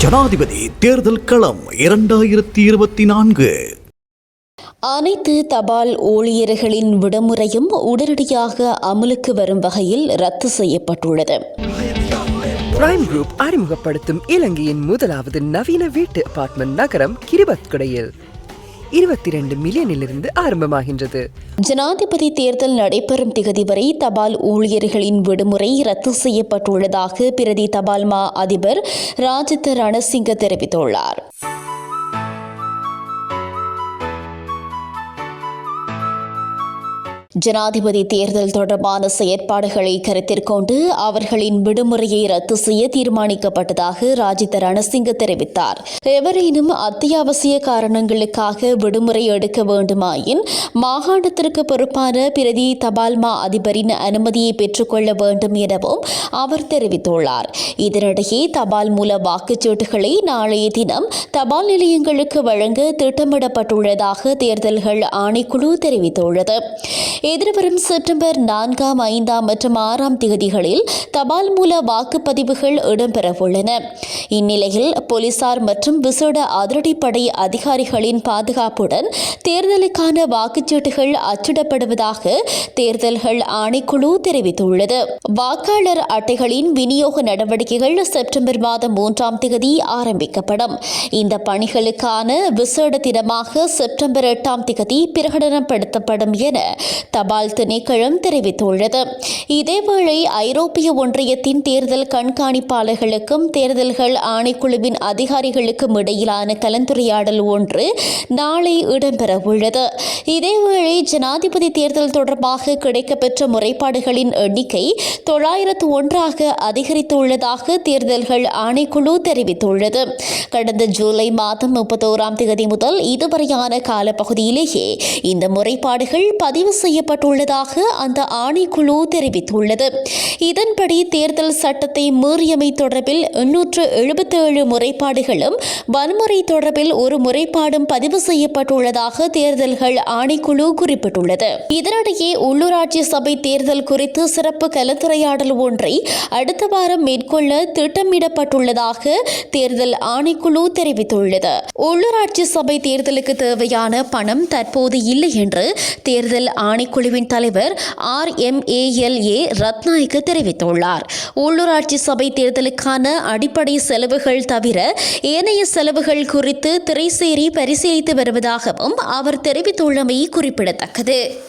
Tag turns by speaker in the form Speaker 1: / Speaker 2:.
Speaker 1: ஜனாதிபதி தேர்தல் களம் இரண்டாயிரத்தி இருபத்தி நான்கு.
Speaker 2: அனைத்து தபால் ஊழியர்களின் விடுமுறையும் உடனடியாக அமலுக்கு வரும் வகையில் ரத்து செய்யப்பட்டுள்ளது.
Speaker 3: பிரைம் குரூப் அறிமுகப்படுத்தும் இலங்கையின் முதலாவது நவீன வீட்டு அபார்ட்மெண்ட் நகரம் கிரிபத்குடையில். இருபத்தி ரெண்டு மில்லியனிலிருந்து ஆரம்பமாகின்றது.
Speaker 2: ஜனாதிபதி தேர்தல் நடைபெறும் திகதி வரை தபால் ஊழியர்களின் விடுமுறை ரத்து செய்யப்பட்டுள்ளதாக பிரதி தபால் மா அதிபர் ராஜித ரணசிங்க தெரிவித்துள்ளார். ஜனாதிபதி தேர்தல் தொடர்பான செயற்பாடுகளை கருத்தில் கொண்டு அவர்களின் விடுமுறையை ரத்து செய்ய தீர்மானிக்கப்பட்டதாக ராஜித ரணசிங்க தெரிவித்தார். எவரேனும் அத்தியாவசிய காரணங்களுக்காக விடுமுறை எடுக்க வேண்டுமாயின் மாகாணத்திற்கு பொறுப்பான பிரதி தபால் மா அதிபரின் அனுமதியை பெற்றுக்கொள்ள வேண்டும் எனவும் அவர் தெரிவித்துள்ளார். இதனிடையே தபால் மூல வாக்குச்சீட்டுகளை நாளைய தினம் தபால் நிலையங்களுக்கு வழங்க திட்டமிடப்பட்டுள்ளதாக தேர்தல்கள் ஆணைக்குழு தெரிவித்துள்ளது. எதிர்வரும் செப்டம்பர் நான்காம் ஐந்தாம் மற்றும் ஆறாம் தேதிகளில் தபால் மூல வாக்குப்பதிவுகள் இடம்பெறவுள்ளன. இந்நிலையில் போலீசார் மற்றும் விசேட அதிரடிப்படை அதிகாரிகளின் பாதுகாப்புடன் தேர்தலுக்கான வாக்குச்சீட்டுகள் அச்சிடப்படுவதாக தேர்தல்கள் ஆணைக்குழு தெரிவித்துள்ளது. வாக்காளர் அட்டைகளின் விநியோக நடவடிக்கைகள் செப்டம்பர் மாதம் மூன்றாம் தேதி ஆரம்பிக்கப்படும். இந்த பணிகளுக்கான விசேட தினமாக செப்டம்பர் எட்டாம் தேதி பிரகடனப்படுத்தப்படும் என தபால் திணைக்களம் தெரிவித்துள்ளது. இதேவேளை ஐரோப்பிய ஒன்றியத்தின் தேர்தல் கண்காணிப்பாளர்களுக்கும் தேர்தல்கள் ஆணைக்குழுவின் அதிகாரிகளுக்கும் இடையிலான கலந்துரையாடல் ஒன்று நாளை இடம்பெறவுள்ளது. இதேவேளை ஜனாதிபதி தேர்தல் தொடர்பாக கிடைக்கப்பெற்ற முறைப்பாடுகளின் எண்ணிக்கை தொள்ளாயிரத்து ஒன்றாக அதிகரித்துள்ளதாக தேர்தல்கள் ஆணைக்குழு தெரிவித்துள்ளது. கடந்த ஜூலை மாதம் முப்பத்தோராம் தேதி முதல் இதுவரையான காலப்பகுதியிலேயே இந்த முறைப்பாடுகள் பதிவு செய்யப்பட்டுள்ளதாக அந்த ஆணைக்குழு தெரிவித்துள்ளது. இதன்படி தேர்தல் சட்டத்தை மீறியமை தொடர்பில் எண்ணூற்று எழுபத்தேழு முறைப்பாடுகளும் வன்முறை தொடர்பில் ஒரு முறைப்பாடும் பதிவு செய்யப்பட்டுள்ளதாக தேர்தல்கள் ஆணைக்குழு குறிப்பிட்டுள்ளது. இதனிடையே உள்ளூராட்சி சபை தேர்தல் குறித்து சிறப்பு கலந்துரையாடல் ஒன்றை அடுத்த வாரம் மேற்கொள்ள திட்டமிடப்பட்டுள்ளதாக தேர்தல் ஆணைக்குழு தெரிவித்துள்ளது. உள்ளூராட்சி சபை தேர்தலுக்கு தேவையான பணம் தற்போது இல்லை என்று தேர்தல் ஆணைக்குழுவின் தலைவர் ஆர் எம் ஏஎல்ஏ ரத்நாயக்க தெரிவித்துள்ளார். உள்ளூராட்சி சபை தேர்தலுக்கான அடிப்படை செலவுகள் தவிர ஏனைய செலவுகள் குறித்து திரைசேரி பரிசீலித்து வருவதாகவும் அவர் தெரிவித்துள்ளமை குறிப்பிடத்தக்கது.